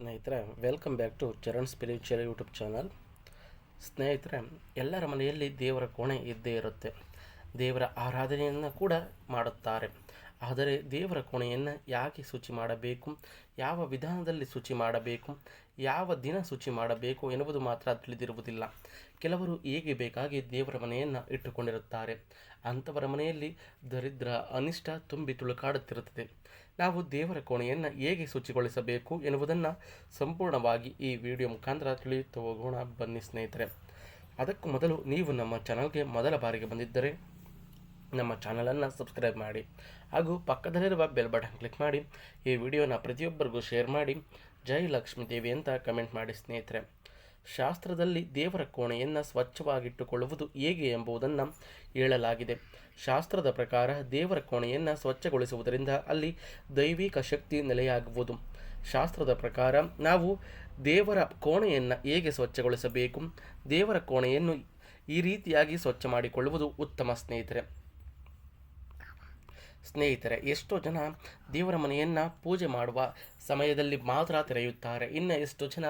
ಸ್ನೇಹಿತರೆ welcome back to Charan spiritual YouTube channel ಸ್ನೇಹಿತರೆ, ಎಲ್ಲರ ಮನೆಯಲ್ಲಿ ದೇವರ ಕೋಣೆ ಇದ್ದೇ ಇರುತ್ತೆ. ದೇವರ ಆರಾಧನೆಯನ್ನು ಕೂಡ ಮಾಡುತ್ತಾರೆ. ಆದರೆ ದೇವರ ಕೋಣೆಯನ್ನು ಯಾಕೆ ಶುಚಿ ಮಾಡಬೇಕು? ಯಾವ ವಿಧಾನದಲ್ಲಿ ಶುಚಿ ಮಾಡಬೇಕು? ಯಾವ ದಿನ ಶುಚಿ ಮಾಡಬೇಕು ಎನ್ನುವುದು ಮಾತ್ರ ತಿಳಿದಿರುವುದಿಲ್ಲ. ಕೆಲವರು ಹೇಗೆ ಬೇಕಾಗಿ ದೇವರ ಮನೆಯನ್ನು ಇಟ್ಟುಕೊಂಡಿರುತ್ತಾರೆ? ಅಂಥವರ ಮನೆಯಲ್ಲಿ ದರಿದ್ರ ಅನಿಷ್ಟ ತುಂಬಿ ತುಳುಕಾಡುತ್ತಿರುತ್ತದೆ. ನಾವು ದೇವರ ಕೋಣೆಯನ್ನು ಹೇಗೆ ಶುಚಿಗೊಳಿಸಬೇಕು ಎನ್ನುವುದನ್ನು ಸಂಪೂರ್ಣವಾಗಿ ಈ ವಿಡಿಯೋ ಮುಖಾಂತರ ತಿಳಿಯುತ್ತಾ ಹೋಗೋಣ. ಬನ್ನಿ ಸ್ನೇಹಿತರೆ, ಅದಕ್ಕೂ ಮೊದಲು ನೀವು ನಮ್ಮ ಚಾನಲ್ಗೆ ಮೊದಲ ಬಾರಿಗೆ ಬಂದಿದ್ದರೆ ನಮ್ಮ ಚಾನಲನ್ನು ಸಬ್ಸ್ಕ್ರೈಬ್ ಮಾಡಿ, ಹಾಗೂ ಪಕ್ಕದಲ್ಲಿರುವ ಬೆಲ್ ಬಟನ್ ಕ್ಲಿಕ್ ಮಾಡಿ, ಈ ವಿಡಿಯೋನ ಪ್ರತಿಯೊಬ್ಬರಿಗೂ ಶೇರ್ ಮಾಡಿ. ಜೈ ಲಕ್ಷ್ಮೀ ದೇವಿ ಅಂತ ಕಮೆಂಟ್ ಮಾಡಿ ಸ್ನೇಹಿತರೆ. ಶಾಸ್ತ್ರದಲ್ಲಿ ದೇವರ ಕೋಣೆಯನ್ನು ಸ್ವಚ್ಛವಾಗಿಟ್ಟುಕೊಳ್ಳುವುದು ಹೇಗೆ ಎಂಬುದನ್ನು ಹೇಳಲಾಗಿದೆ. ಶಾಸ್ತ್ರದ ಪ್ರಕಾರ ದೇವರ ಕೋಣೆಯನ್ನು ಸ್ವಚ್ಛಗೊಳಿಸುವುದರಿಂದ ಅಲ್ಲಿ ದೈವಿಕ ಶಕ್ತಿ ನೆಲೆಯಾಗುವುದು. ಶಾಸ್ತ್ರದ ಪ್ರಕಾರ ನಾವು ದೇವರ ಕೋಣೆಯನ್ನು ಹೇಗೆ ಸ್ವಚ್ಛಗೊಳಿಸಬೇಕು? ದೇವರ ಕೋಣೆಯನ್ನು ಈ ರೀತಿಯಾಗಿ ಸ್ವಚ್ಛ ಮಾಡಿಕೊಳ್ಳುವುದು ಉತ್ತಮ ಸ್ನೇಹಿತರೆ. ಸ್ನೇಹಿತರೆ, ಎಷ್ಟೋ ಜನ ದೇವರ ಮನೆಯನ್ನು ಪೂಜೆ ಮಾಡುವ ಸಮಯದಲ್ಲಿ ಮಾತ್ರ ತೆರೆಯುತ್ತಾರೆ. ಇನ್ನು ಎಷ್ಟು ಜನ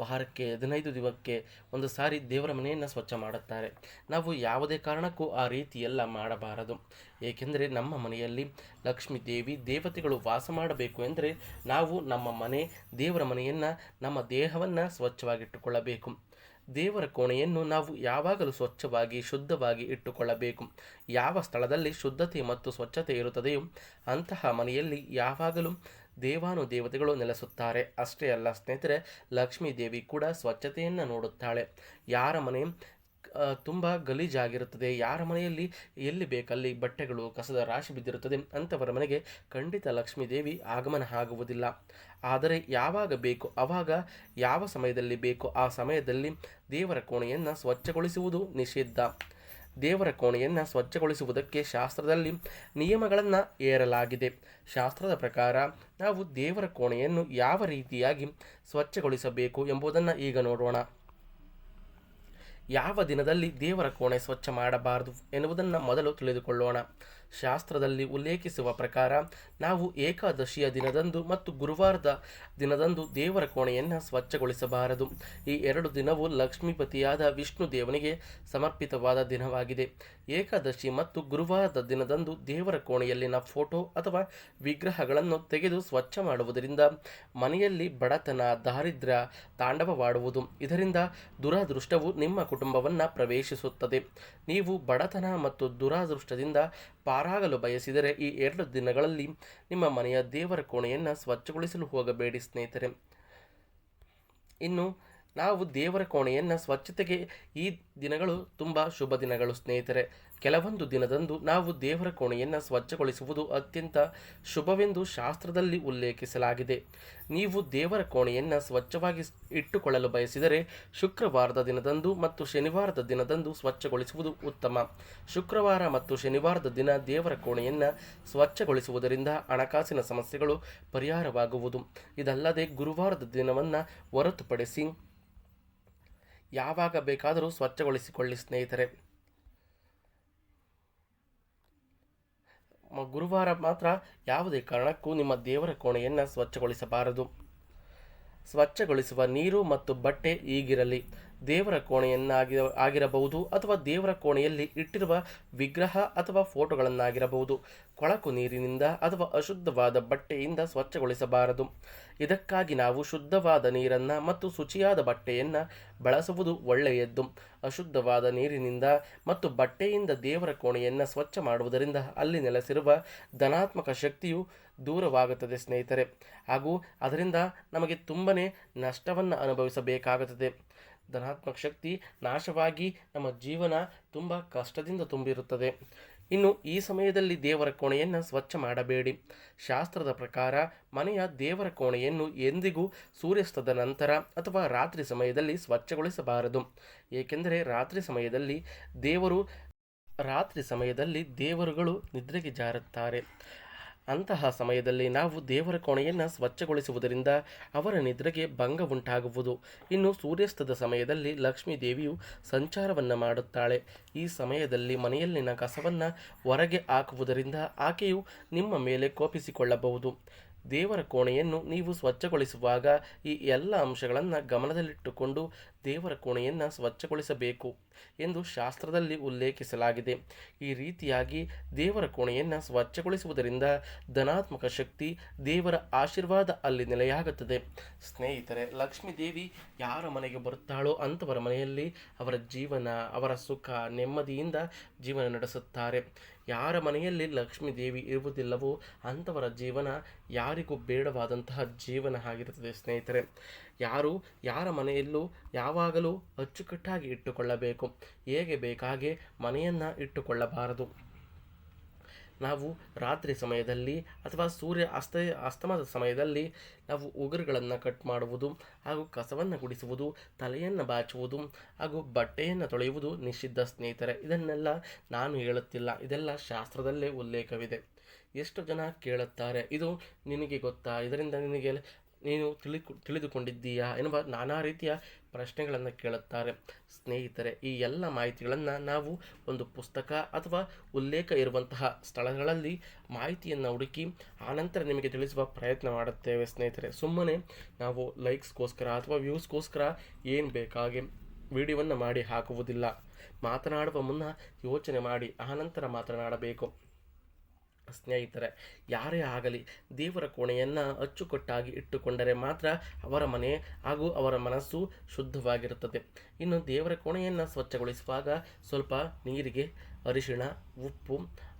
ವಾರಕ್ಕೆ ಹದಿನೈದು ದಿವಕ್ಕೆ ಒಂದು ಸಾರಿ ದೇವರ ಮನೆಯನ್ನು ಸ್ವಚ್ಛ ಮಾಡುತ್ತಾರೆ. ನಾವು ಯಾವುದೇ ಕಾರಣಕ್ಕೂ ಆ ರೀತಿಯೆಲ್ಲ ಮಾಡಬಾರದು. ಏಕೆಂದರೆ ನಮ್ಮ ಮನೆಯಲ್ಲಿ ಲಕ್ಷ್ಮೀ ದೇವಿ ದೇವತೆಗಳು ವಾಸ ಮಾಡಬೇಕು ಎಂದರೆ ನಾವು ನಮ್ಮ ಮನೆ, ದೇವರ ಮನೆಯನ್ನು, ನಮ್ಮ ದೇಹವನ್ನು ಸ್ವಚ್ಛವಾಗಿಟ್ಟುಕೊಳ್ಳಬೇಕು. ದೇವರ ಕೋಣೆಯನ್ನು ನಾವು ಯಾವಾಗಲೂ ಸ್ವಚ್ಛವಾಗಿ, ಶುದ್ಧವಾಗಿ ಇಟ್ಟುಕೊಳ್ಳಬೇಕು. ಯಾವ ಸ್ಥಳದಲ್ಲಿ ಶುದ್ಧತೆ ಮತ್ತು ಸ್ವಚ್ಛತೆ ಇರುತ್ತದೆಯೋ ಅಂತಹ ಮನೆಯಲ್ಲಿ ಯಾವಾಗಲೂ ದೇವಾನು ದೇವತೆಗಳು ನೆಲೆಸುತ್ತಾರೆ. ಅಷ್ಟೇ ಅಲ್ಲ, ಸ್ನೇಹಿತರೆ, ಲಕ್ಷ್ಮೀ ದೇವಿ ಕೂಡ ಸ್ವಚ್ಛತೆಯನ್ನು ನೋಡುತ್ತಾಳೆ. ಯಾರ ಮನೆ ತುಂಬ ಗಲೀಜಾಗಿರುತ್ತದೆ. ಯಾರ ಮನೆಯಲ್ಲಿ ಎಲ್ಲಿ ಬೇಕಲ್ಲಿ ಬಟ್ಟೆಗಳು, ಕಸದ ರಾಶಿ ಬಿದ್ದಿರುತ್ತದೆ ಅಂಥವರ ಮನೆಗೆ ಖಂಡಿತ ಲಕ್ಷ್ಮೀ ದೇವಿ ಆಗಮನ ಆಗುವುದಿಲ್ಲ. ಆದರೆ ಯಾವಾಗ ಬೇಕು ಆವಾಗ ಯಾವ ಸಮಯದಲ್ಲಿ ಬೇಕೋ ಆ ಸಮಯದಲ್ಲಿ ದೇವರ ಕೋಣೆಯನ್ನು ಸ್ವಚ್ಛಗೊಳಿಸುವುದು ನಿಷಿದ್ಧ. ದೇವರ ಕೋಣೆಯನ್ನು ಸ್ವಚ್ಛಗೊಳಿಸುವುದಕ್ಕೆ ಶಾಸ್ತ್ರದಲ್ಲಿ ನಿಯಮಗಳನ್ನು ಏರಲಾಗಿದೆ. ಶಾಸ್ತ್ರದ ಪ್ರಕಾರ ನಾವು ದೇವರ ಕೋಣೆಯನ್ನು ಯಾವ ರೀತಿಯಾಗಿ ಸ್ವಚ್ಛಗೊಳಿಸಬೇಕು ಎಂಬುದನ್ನು ಈಗ ನೋಡೋಣ. ಯಾವ ದಿನದಲ್ಲಿ ದೇವರ ಕೋಣೆ ಸ್ವಚ್ಛ ಮಾಡಬಾರದು ಎನ್ನುವುದನ್ನು ಮೊದಲು ತಿಳಿದುಕೊಳ್ಳೋಣ. ಶಾಸ್ತ್ರದಲ್ಲಿ ಉಲ್ಲೇಖಿಸುವ ಪ್ರಕಾರ, ನಾವು ಏಕಾದಶಿಯ ದಿನದಂದು ಮತ್ತು ಗುರುವಾರದ ದಿನದಂದು ದೇವರ ಕೋಣೆಯನ್ನು ಸ್ವಚ್ಛಗೊಳಿಸಬಾರದು. ಈ ಎರಡು ದಿನವು ಲಕ್ಷ್ಮೀಪತಿಯಾದ ವಿಷ್ಣು ದೇವನಿಗೆ ಸಮರ್ಪಿತವಾದ ದಿನವಾಗಿದೆ. ಏಕಾದಶಿ ಮತ್ತು ಗುರುವಾರದ ದಿನದಂದು ದೇವರ ಕೋಣೆಯಲ್ಲಿನ ಫೋಟೋ ಅಥವಾ ವಿಗ್ರಹಗಳನ್ನು ತೆಗೆದು ಸ್ವಚ್ಛ ಮಾಡುವುದರಿಂದ ಮನೆಯಲ್ಲಿ ಬಡತನ, ದಾರಿದ್ರ್ಯ ತಾಂಡವವಾಡುವುದು. ಇದರಿಂದ ದುರಾದೃಷ್ಟವು ನಿಮ್ಮ ಕುಟುಂಬವನ್ನು ಪ್ರವೇಶಿಸುತ್ತದೆ. ನೀವು ಬಡತನ ಮತ್ತು ದುರಾದೃಷ್ಟದಿಂದ ಪಾರಾಗಲು ಬಯಸಿದರೆ ಈ ಎರಡು ದಿನಗಳಲ್ಲಿ ನಿಮ್ಮ ಮನೆಯ ದೇವರ ಕೋಣೆಯನ್ನು ಸ್ವಚ್ಛಗೊಳಿಸಲು ಹೋಗಬೇಡಿ ಸ್ನೇಹಿತರೆ. ಇನ್ನು ನಾವು ದೇವರ ಕೋಣೆಯನ್ನು ಸ್ವಚ್ಛತೆಗೆ ಈ ದಿನಗಳು ತುಂಬ ಶುಭ ದಿನಗಳು, ಸ್ನೇಹಿತರೆ. ಕೆಲವೊಂದು ದಿನದಂದು ನಾವು ದೇವರ ಕೋಣೆಯನ್ನು ಸ್ವಚ್ಛಗೊಳಿಸುವುದು ಅತ್ಯಂತ ಶುಭವೆಂದು ಶಾಸ್ತ್ರದಲ್ಲಿ ಉಲ್ಲೇಖಿಸಲಾಗಿದೆ. ನೀವು ದೇವರ ಕೋಣೆಯನ್ನು ಸ್ವಚ್ಛವಾಗಿ ಇಟ್ಟುಕೊಳ್ಳಲು ಬಯಸಿದರೆ ಶುಕ್ರವಾರದ ದಿನದಂದು ಮತ್ತು ಶನಿವಾರದ ದಿನದಂದು ಸ್ವಚ್ಛಗೊಳಿಸುವುದು ಉತ್ತಮ. ಶುಕ್ರವಾರ ಮತ್ತು ಶನಿವಾರದ ದಿನ ದೇವರ ಕೋಣೆಯನ್ನು ಸ್ವಚ್ಛಗೊಳಿಸುವುದರಿಂದ ಹಣಕಾಸಿನ ಸಮಸ್ಯೆಗಳು ಪರಿಹಾರವಾಗುವುದು. ಇದಲ್ಲದೆ ಗುರುವಾರದ ದಿನವನ್ನು ಹೊರತುಪಡಿಸಿ ಯಾವಾಗ ಬೇಕಾದರೂ ಸ್ವಚ್ಛಗೊಳಿಸಿಕೊಳ್ಳಿ ಸ್ನೇಹಿತರೆ. ಗುರುವಾರ ಮಾತ್ರ ಯಾವುದೇ ಕಾರಣಕ್ಕೂ ನಿಮ್ಮ ದೇವರ ಕೋಣೆಯನ್ನು ಸ್ವಚ್ಛಗೊಳಿಸಬಾರದು. ಸ್ವಚ್ಛಗೊಳಿಸುವ ನೀರು ಮತ್ತು ಬಟ್ಟೆ ಈಗಿರಲಿ. ದೇವರ ಕೋಣೆಯನ್ನಾಗಿ ಆಗಿರಬಹುದು ಅಥವಾ ದೇವರ ಕೋಣೆಯಲ್ಲಿ ಇಟ್ಟಿರುವ ವಿಗ್ರಹ ಅಥವಾ ಫೋಟೋಗಳನ್ನಾಗಿರಬಹುದು. ಕೊಳಕು ನೀರಿನಿಂದ ಅಥವಾ ಅಶುದ್ಧವಾದ ಬಟ್ಟೆಯಿಂದ ಸ್ವಚ್ಛಗೊಳಿಸಬಾರದು. ಇದಕ್ಕಾಗಿ ನಾವು ಶುದ್ಧವಾದ ನೀರನ್ನು ಮತ್ತು ಶುಚಿಯಾದ ಬಟ್ಟೆಯನ್ನು ಬಳಸುವುದು ಒಳ್ಳೆಯದ್ದು. ಅಶುದ್ಧವಾದ ನೀರಿನಿಂದ ಮತ್ತು ಬಟ್ಟೆಯಿಂದ ದೇವರ ಕೋಣೆಯನ್ನು ಸ್ವಚ್ಛ ಮಾಡುವುದರಿಂದ ಅಲ್ಲಿ ನೆಲೆಸಿರುವ ಧನಾತ್ಮಕ ಶಕ್ತಿಯು ದೂರವಾಗುತ್ತದೆ ಸ್ನೇಹಿತರೆ. ಹಾಗೂ ಅದರಿಂದ ನಮಗೆ ತುಂಬನೇ ನಷ್ಟವನ್ನು ಅನುಭವಿಸಬೇಕಾಗುತ್ತದೆ. ಧನಾತ್ಮಕ ಶಕ್ತಿ ನಾಶವಾಗಿ ನಮ್ಮ ಜೀವನ ತುಂಬ ಕಷ್ಟದಿಂದ ತುಂಬಿರುತ್ತದೆ. ಇನ್ನು ಈ ಸಮಯದಲ್ಲಿ ದೇವರ ಕೋಣೆಯನ್ನು ಸ್ವಚ್ಛ ಮಾಡಬೇಡಿ. ಶಾಸ್ತ್ರದ ಪ್ರಕಾರ ಮನೆಯ ದೇವರ ಕೋಣೆಯನ್ನು ಎಂದಿಗೂ ಸೂರ್ಯಾಸ್ತದ ನಂತರ ಅಥವಾ ರಾತ್ರಿ ಸಮಯದಲ್ಲಿ ಸ್ವಚ್ಛಗೊಳಿಸಬಾರದು. ಏಕೆಂದರೆ ರಾತ್ರಿ ಸಮಯದಲ್ಲಿ ದೇವರು, ರಾತ್ರಿ ಸಮಯದಲ್ಲಿ ದೇವರುಗಳು ನಿದ್ರೆಗೆ ಜಾರುತ್ತಾರೆ. ಅಂತಹ ಸಮಯದಲ್ಲಿ ನಾವು ದೇವರ ಕೋಣೆಯನ್ನು ಸ್ವಚ್ಛಗೊಳಿಸುವುದರಿಂದ ಅವರ ನಿದ್ರೆಗೆ ಭಂಗ ಉಂಟಾಗುವುದು. ಇನ್ನು ಸೂರ್ಯಾಸ್ತದ ಸಮಯದಲ್ಲಿ ಲಕ್ಷ್ಮೀ ದೇವಿಯು ಸಂಚಾರವನ್ನು ಮಾಡುತ್ತಾಳೆ. ಈ ಸಮಯದಲ್ಲಿ ಮನೆಯಲ್ಲಿನ ಕಸವನ್ನು ಹೊರಗೆ ಹಾಕುವುದರಿಂದ ಆಕೆಯು ನಿಮ್ಮ ಮೇಲೆ ಕೋಪಿಸಿಕೊಳ್ಳಬಹುದು. ದೇವರ ಕೋಣೆಯನ್ನು ನೀವು ಸ್ವಚ್ಛಗೊಳಿಸುವಾಗ ಈ ಎಲ್ಲ ಅಂಶಗಳನ್ನು ಗಮನದಲ್ಲಿಟ್ಟುಕೊಂಡು ದೇವರ ಕೋಣೆಯನ್ನು ಸ್ವಚ್ಛಗೊಳಿಸಬೇಕು ಎಂದು ಶಾಸ್ತ್ರದಲ್ಲಿ ಉಲ್ಲೇಖಿಸಲಾಗಿದೆ. ಈ ರೀತಿಯಾಗಿ ದೇವರ ಕೋಣೆಯನ್ನು ಸ್ವಚ್ಛಗೊಳಿಸುವುದರಿಂದ ಧನಾತ್ಮಕ ಶಕ್ತಿ ದೇವರ ಆಶೀರ್ವಾದ ಅಲ್ಲಿ ನೆಲೆಯಾಗುತ್ತದೆ. ಸ್ನೇಹಿತರೆ ಲಕ್ಷ್ಮೀ ದೇವಿ ಯಾರ ಮನೆಗೆ ಬರುತ್ತಾಳೋ ಅಂಥವರ ಮನೆಯಲ್ಲಿ ಅವರ ಜೀವನ, ಅವರ ಸುಖ ನೆಮ್ಮದಿಯಿಂದ ಜೀವನ ನಡೆಸುತ್ತಾರೆ. ಯಾರ ಮನೆಯಲ್ಲಿ ಲಕ್ಷ್ಮೀ ದೇವಿ ಇರುವುದಿಲ್ಲವೋ ಅಂಥವರ ಜೀವನ ಯಾರಿಗೂ ಬೇಡವಾದಂತಹ ಜೀವನ ಆಗಿರುತ್ತದೆ ಸ್ನೇಹಿತರೆ. ಯಾರು, ಯಾರ ಮನೆಯಲ್ಲೂ ಯಾವಾಗಲೂ ಅಚ್ಚುಕಟ್ಟಾಗಿ ಇಟ್ಟುಕೊಳ್ಳಬೇಕು. ಹೇಗೆ ಬೇಕಾಗೆ ಮನೆಯನ್ನು ಇಟ್ಟುಕೊಳ್ಳಬಾರದು? ನಾವು ರಾತ್ರಿ ಸಮಯದಲ್ಲಿ ಅಥವಾ ಸೂರ್ಯ ಅಸ್ತ, ಅಸ್ತಮದ ಸಮಯದಲ್ಲಿ ನಾವು ಉಗುರುಗಳನ್ನು ಕಟ್ ಮಾಡುವುದು ಹಾಗೂ ಕಸವನ್ನು ಗುಡಿಸುವುದು, ತಲೆಯನ್ನು ಬಾಚುವುದು ಹಾಗೂ ಬಟ್ಟೆಯನ್ನು ತೊಳೆಯುವುದು ನಿಷಿದ್ಧ ಸ್ನೇಹಿತರೆ. ಇದನ್ನೆಲ್ಲ ನಾನು ಹೇಳುತ್ತಿಲ್ಲ. ಇದೆಲ್ಲ ಶಾಸ್ತ್ರದಲ್ಲೇ ಉಲ್ಲೇಖವಿದೆ. ಎಷ್ಟು ಜನ ಕೇಳುತ್ತಾರೆ, ಇದು ನಿನಗೆ ಗೊತ್ತಾ? ಇದರಿಂದ ನಿನಗೆ ನೀನು ತಿಳಿ ತಿಳಿದುಕೊಂಡಿದ್ದೀಯಾ ಎನ್ನುವ ನಾನಾ ರೀತಿಯ ಪ್ರಶ್ನೆಗಳನ್ನು ಕೇಳುತ್ತಾರೆ. ಸ್ನೇಹಿತರೆ, ಈ ಎಲ್ಲ ಮಾಹಿತಿಗಳನ್ನು ನಾವು ಒಂದು ಪುಸ್ತಕ ಅಥವಾ ಉಲ್ಲೇಖ ಇರುವಂತಹ ಸ್ಥಳಗಳಲ್ಲಿ ಮಾಹಿತಿಯನ್ನು ಹುಡುಕಿ ಆನಂತರ ನಿಮಗೆ ತಿಳಿಸುವ ಪ್ರಯತ್ನ ಮಾಡುತ್ತೇವೆ ಸ್ನೇಹಿತರೆ. ಸುಮ್ಮನೆ ನಾವು ಲೈಕ್ಸ್ಗೋಸ್ಕರ ಅಥವಾ ವ್ಯೂಸ್ಗೋಸ್ಕರ ಏನು ಬೇಕಾಗಿ ವಿಡಿಯೋವನ್ನು ಮಾಡಿ ಹಾಕುವುದಿಲ್ಲ. ಮಾತನಾಡುವ ಮುನ್ನ ಯೋಚನೆ ಮಾಡಿ, ಆನಂತರ ಮಾತನಾಡಬೇಕು. ಸ್ನೇಹಿತರೆ, ಯಾರೇ ಆಗಲಿ ದೇವರ ಕೋಣೆಯನ್ನು ಅಚ್ಚುಕಟ್ಟಾಗಿ ಇಟ್ಟುಕೊಂಡರೆ ಮಾತ್ರ ಅವರ ಮನೆ ಹಾಗೂ ಅವರ ಮನಸ್ಸು ಶುದ್ಧವಾಗಿರುತ್ತದೆ. ಇನ್ನು ದೇವರ ಕೋಣೆಯನ್ನು ಸ್ವಚ್ಛಗೊಳಿಸುವಾಗ ಸ್ವಲ್ಪ ನೀರಿಗೆ ಅರಿಶಿಣ, ಉಪ್ಪು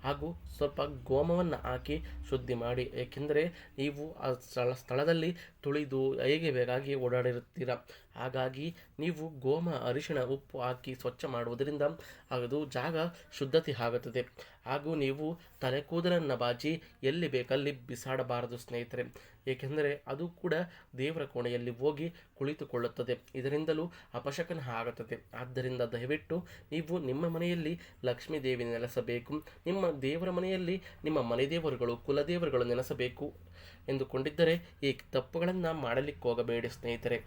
ಹಾಗೂ ಸ್ವಲ್ಪ ಗೋಮವನ್ನು ಹಾಕಿ ಶುದ್ಧಿ ಮಾಡಿ. ಏಕೆಂದರೆ ನೀವು ಆ ಸ್ಥಳ, ಸ್ಥಳದಲ್ಲಿ ತುಳಿದು ಹೇಗೆ ಬೇಕಾಗಿ ಓಡಾಡಿರುತ್ತೀರ? ಹಾಗಾಗಿ ನೀವು ಗೋಮ, ಅರಿಶಿಣ, ಉಪ್ಪು ಹಾಕಿ ಸ್ವಚ್ಛ ಮಾಡುವುದರಿಂದ ಅದು ಜಾಗ ಶುದ್ಧತೆ ಆಗುತ್ತದೆ. ಹಾಗೂ ನೀವು ತಲೆ ಕೂದಲನ್ನು ಬಾಚಿ ಎಲ್ಲಿ ಬೇಕಲ್ಲಿ ಬಿಸಾಡಬಾರದು ಸ್ನೇಹಿತರೆ. ಏಕೆಂದರೆ ಅದು ಕೂಡ ದೇವರ ಕೋಣೆಯಲ್ಲಿ ಹೋಗಿ ಕುಳಿತುಕೊಳ್ಳುತ್ತದೆ. ಇದರಿಂದಲೂ ಅಪಶಕನ ಆಗುತ್ತದೆ. ಆದ್ದರಿಂದ ದಯವಿಟ್ಟು ನೀವು ನಿಮ್ಮ ಮನೆಯಲ್ಲಿ ಲಕ್ಷ್ಮೀ ದೇವಿ ನೆಲೆಸಬೇಕು. ನಿಮ್ಮ ದೇವರ ಮನೆಯಲ್ಲಿ ನಿಮ್ಮ ಮನೆದೇವರುಗಳು ಕುಲದೇವರುಗಳು ನೆನೆಸಬೇಕು. ಎಂದುಕೊಂಡಿದ್ದರೆ ಈ ತಪ್ಪುಗಳನ್ನು ಮಾಡಲಿಕ್ಕೆ ಹೋಗಬೇಡಿ ಸ್ನೇಹಿತರೆ.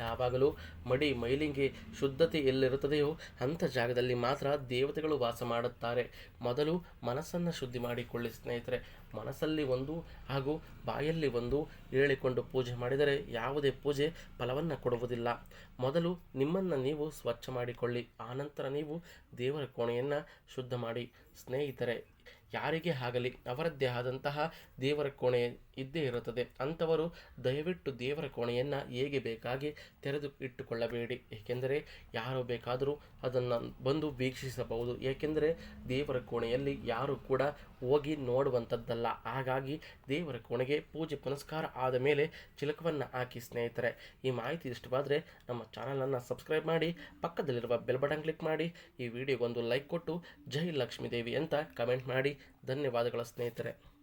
ಯಾವಾಗಲೂ ಮಡಿ ಮೈಲಿಂಗೆ ಶುದ್ಧತೆ ಎಲ್ಲಿರುತ್ತದೆಯೋ ಅಂಥ ಜಾಗದಲ್ಲಿ ಮಾತ್ರ ದೇವತೆಗಳು ವಾಸ ಮಾಡುತ್ತಾರೆ. ಮೊದಲು ಮನಸ್ಸನ್ನು ಶುದ್ಧಿ ಮಾಡಿಕೊಳ್ಳಿ ಸ್ನೇಹಿತರೆ. ಮನಸ್ಸಲ್ಲಿ ಒಂದು ಹಾಗೂ ಬಾಯಲ್ಲಿ ಒಂದು ಹೇಳಿಕೊಂಡು ಪೂಜೆ ಮಾಡಿದರೆ ಯಾವುದೇ ಪೂಜೆ ಫಲವನ್ನು ಕೊಡುವುದಿಲ್ಲ. ಮೊದಲು ನಿಮ್ಮನ್ನು ನೀವು ಸ್ವಚ್ಛ ಮಾಡಿಕೊಳ್ಳಿ. ಆನಂತರ ನೀವು ದೇವರ ಕೋಣೆಯನ್ನು ಶುದ್ಧ ಮಾಡಿ. ಸ್ನೇಹಿತರೆ, ಯಾರಿಗೆ ಆಗಲಿ ಅವರದ್ದೇ ಆದಂತಹ ದೇವರ ಕೋಣೆ ಇದ್ದೇ ಇರುತ್ತದೆ. ಅಂಥವರು ದಯವಿಟ್ಟು ದೇವರ ಕೋಣೆಯನ್ನು ಹೇಗೆ ಬೇಕಾಗಿ ತೆರೆದು ಇಟ್ಟುಕೊಳ್ಳಬೇಡಿ. ಏಕೆಂದರೆ ಯಾರು ಬೇಕಾದರೂ ಅದನ್ನು ಬಂದು ವೀಕ್ಷಿಸಬಹುದು. ಏಕೆಂದರೆ ದೇವರ ಕೋಣೆಯಲ್ಲಿ ಯಾರು ಕೂಡ ಹೋಗಿ ನೋಡುವಂಥದ್ದಲ್ಲ. ಹಾಗಾಗಿ ದೇವರ ಕೋಣೆಗೆ ಪೂಜೆ ಪುನಸ್ಕಾರ ಆದ ಮೇಲೆ ಚಿಲಕವನ್ನು ಹಾಕಿ ಸ್ನೇಹಿತರೆ. ಈ ಮಾಹಿತಿ ಇಷ್ಟವಾದರೆ ನಮ್ಮ ಚಾನಲನ್ನು ಸಬ್ಸ್ಕ್ರೈಬ್ ಮಾಡಿ, ಪಕ್ಕದಲ್ಲಿರುವ ಬೆಲ್ ಬಟನ್ ಕ್ಲಿಕ್ ಮಾಡಿ, ಈ ವಿಡಿಯೋಗೊಂದು ಲೈಕ್ ಕೊಟ್ಟು ಜೈ ಲಕ್ಷ್ಮೀದೇವಿ ಅಂತ ಕಮೆಂಟ್ ಮಾಡಿ. ಧನ್ಯವಾದಗಳ ಸ್ನೇಹಿತರೆ.